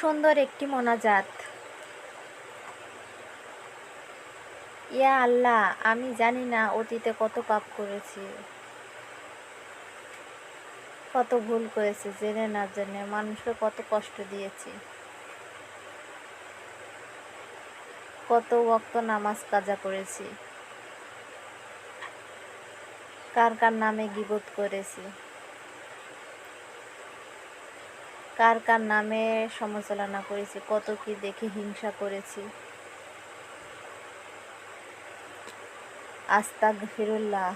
সুন্দর একটি মোনাজাত। ইয়া আল্লাহ, আমি জানি না অতীতে কত পাপ করেছি। কত ভুল করেছি, জেনে না জেনে মানুষকে কত কষ্ট দিয়েছি। কত ওয়াক্ত নামাজ কাজা করেছি। কার কার নামে গিবত করেছি। কার কার নামে সমালোচনা করেছি, কত কি দেখে হিংসা করেছি। আস্তাক ফিরুল্লাহ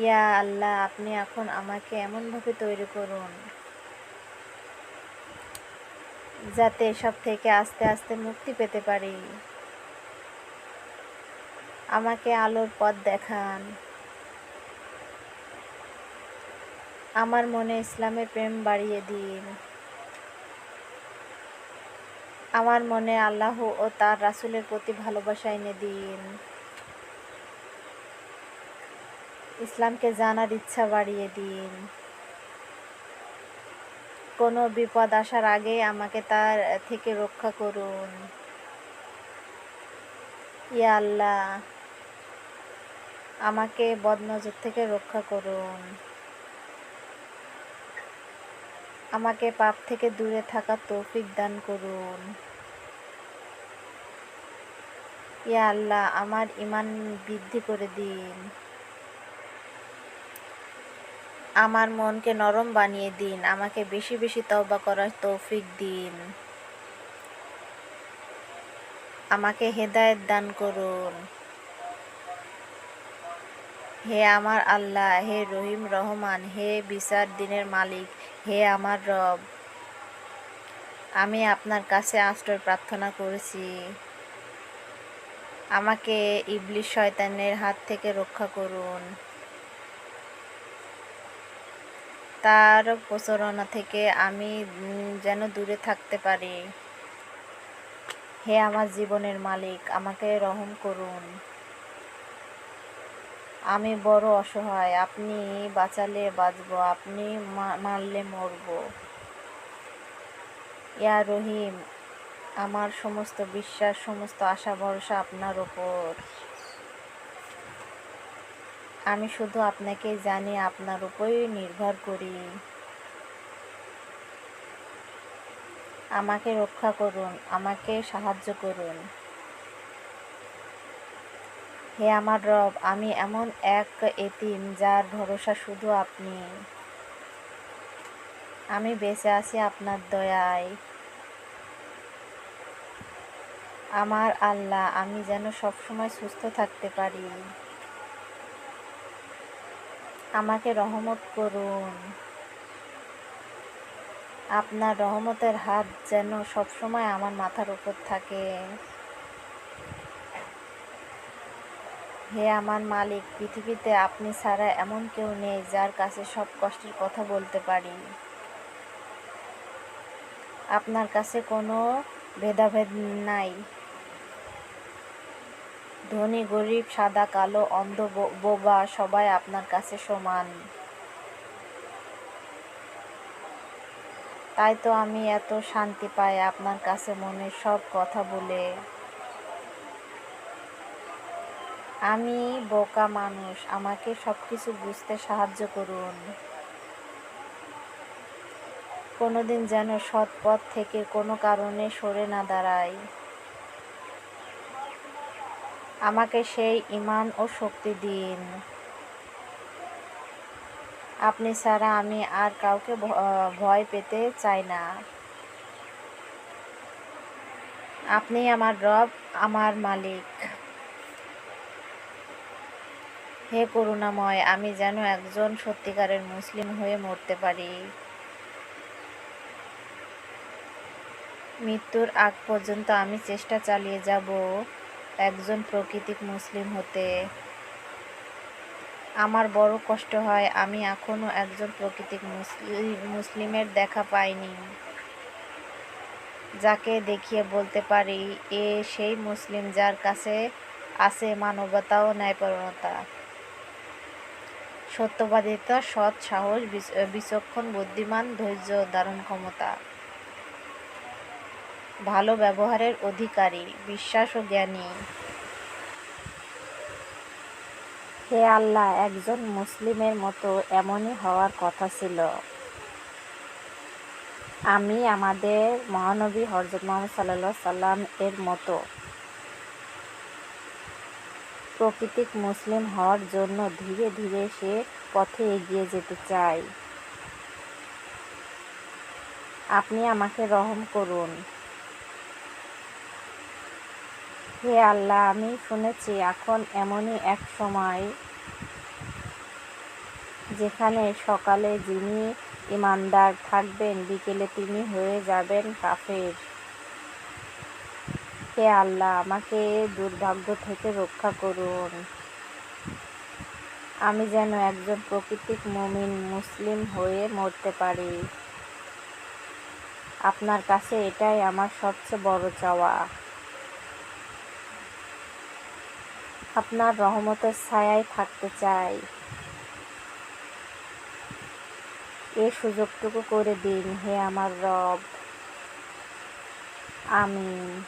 ইয়া আল্লাহ, আপনি এখন আমাকে এমনভাবে তৈরি করুন, যাতে এসব থেকে আস্তে আস্তে মুক্তি পেতে পারি। আমাকে আলোর পথ দেখান। আমার মনে ইসলামের প্রেম বাড়িয়ে দিন। আমার মনে আল্লাহ ও তার রাসুলের প্রতি ভালোবাসা এনে দিন। ইসলামকে জানার ইচ্ছা বাড়িয়ে দিন। কোনো বিপদ আসার আগে আমাকে তার থেকে রক্ষা করুন। ইয়া আল্লাহ, আমাকে বদনজর থেকে রক্ষা করুন। আমাকে পাপ থেকে দূরে থাকার তৌফিক দান করুন। ইয়া আল্লাহ, আমার ইমান বৃদ্ধি করে দিন। আমার মনকে নরম বানিয়ে দিন। আমাকে বেশি বেশি তওবা করার তৌফিক দিন। আমাকে হেদায়েত দান করুন। হে আমার আল্লাহ, হে রহিম রহমান, হে বিচার দিনের মালিক, হে আমার রব। আমি আপনার কাছে আশ্রয় প্রার্থনা করেছি। আমাকে ইবলিশ শয়তানের হাত থেকে রক্ষা করুন। তার প্রচারণা থেকে আমি যেন দূরে থাকতে পারি। হে আমার জীবনের মালিক, আমাকে রহম করুন। আমি বড় অসহায়, আপনি বাঁচালে বাঁচব, আপনি মারলে মরব। ইয়া রহিম, আমার সমস্ত বিশ্বাস, সমস্ত আশা, ভরসা আপনার ওপর। আমি শুধু আপনাকে জানি, আপনার উপরই নির্ভর করি। আমাকে রক্ষা করুন, আমাকে সাহায্য করুন। হে আমার রব, আমি এমন এক এতিম যার ভরসা শুধু আপনি। আমি বেঁচে আছি আপনার দয়ায়। আমার আল্লাহ, আমি যেন সবসময় সুস্থ থাকতে পারি। আমাকে রহমত করুন। আপনার রহমতের হাত যেন সবসময় আমার মাথার উপর থাকে। হে আমার মালিক, পৃথিবীতে আপনি ছাড়া এমন কেউ নেই যার কাছে সব কষ্টের কথা বলতে পারি। আপনার কাছে কোনো ভেদাভেদ নাই। ধনী, গরিব, সাদা, কালো, অন্ধ বোবা, সবাই আপনার কাছে সমান। তাই তো আমি এত শান্তি পাই আপনার কাছে মনের সব কথা বলে। আমি বোকা মানুষ, আমাকে সব কিছু বুঝতে সাহায্য করুন। কোনোদিন যেন সৎ পথ থেকে কোনো কারণে সরে না দাঁড়ায় আমাকে সেই ইমান ও শক্তি দিন। আপনি ছাড়া আমি আর কাউকে ভয় পেতে চাই না। আপনি আমার রব, আমার মালিক। হে করুণাময়, আমি যেন একজন সত্যিকারের মুসলিম হয়ে মরতে পারি। মৃত্যুর আগ পর্যন্ত আমি চেষ্টা চালিয়ে যাব একজন প্রকৃতিক মুসলিম হতে। আমার বড় কষ্ট হয়, আমি এখনও একজন প্রকৃতিক মুসলিমের দেখা পাইনি। যাকে দেখিয়ে বলতে পারি, এ সেই মুসলিম যার কাছে আছে মানবতা ও ন্যায়পরণতা। সত্যবাদিতা, সৎ সাহস বিচক্ষণ, বুদ্ধিমান, ধৈর্য, ধারণ ক্ষমতা। ভালো ব্যবহারের অধিকারী, বিশ্বাস ও জ্ঞানী। হে আল্লাহ, একজন মুসলিমের মতো এমনই হওয়ার কথা ছিল। আমি আমাদের মহানবী হরজত মোহাম্মদ সাল্লাহ সাল্লাম এর মতো। প্রকৃতিক মুসলিম হওয়ার জন্য ধীরে ধীরে সে পথে এগিয়ে যেতে চাই আপনি আমাকে রহম করুন। হে আল্লাহ, আমি শুনেছি এখন এমনই এক সময় যেখানে সকালে যিনি ইমানদার থাকবেন, বিকেলে তিনি হয়ে যাবেন কাফের। হে আল্লাহ, আমাকে দুর্ভাগ্য থেকে রক্ষা করুন। আমি যেন একজন প্রকৃতিক মুমিন, মুসলিম হয়ে মরতে পারি। আপনার কাছে এটাই আমার সবচেয়ে বড় চাওয়া। আপনার রহমতের ছায়ায় থাকতে চাই। এ সুযোগটুকু করে দিন হে আমার রব। আমিন।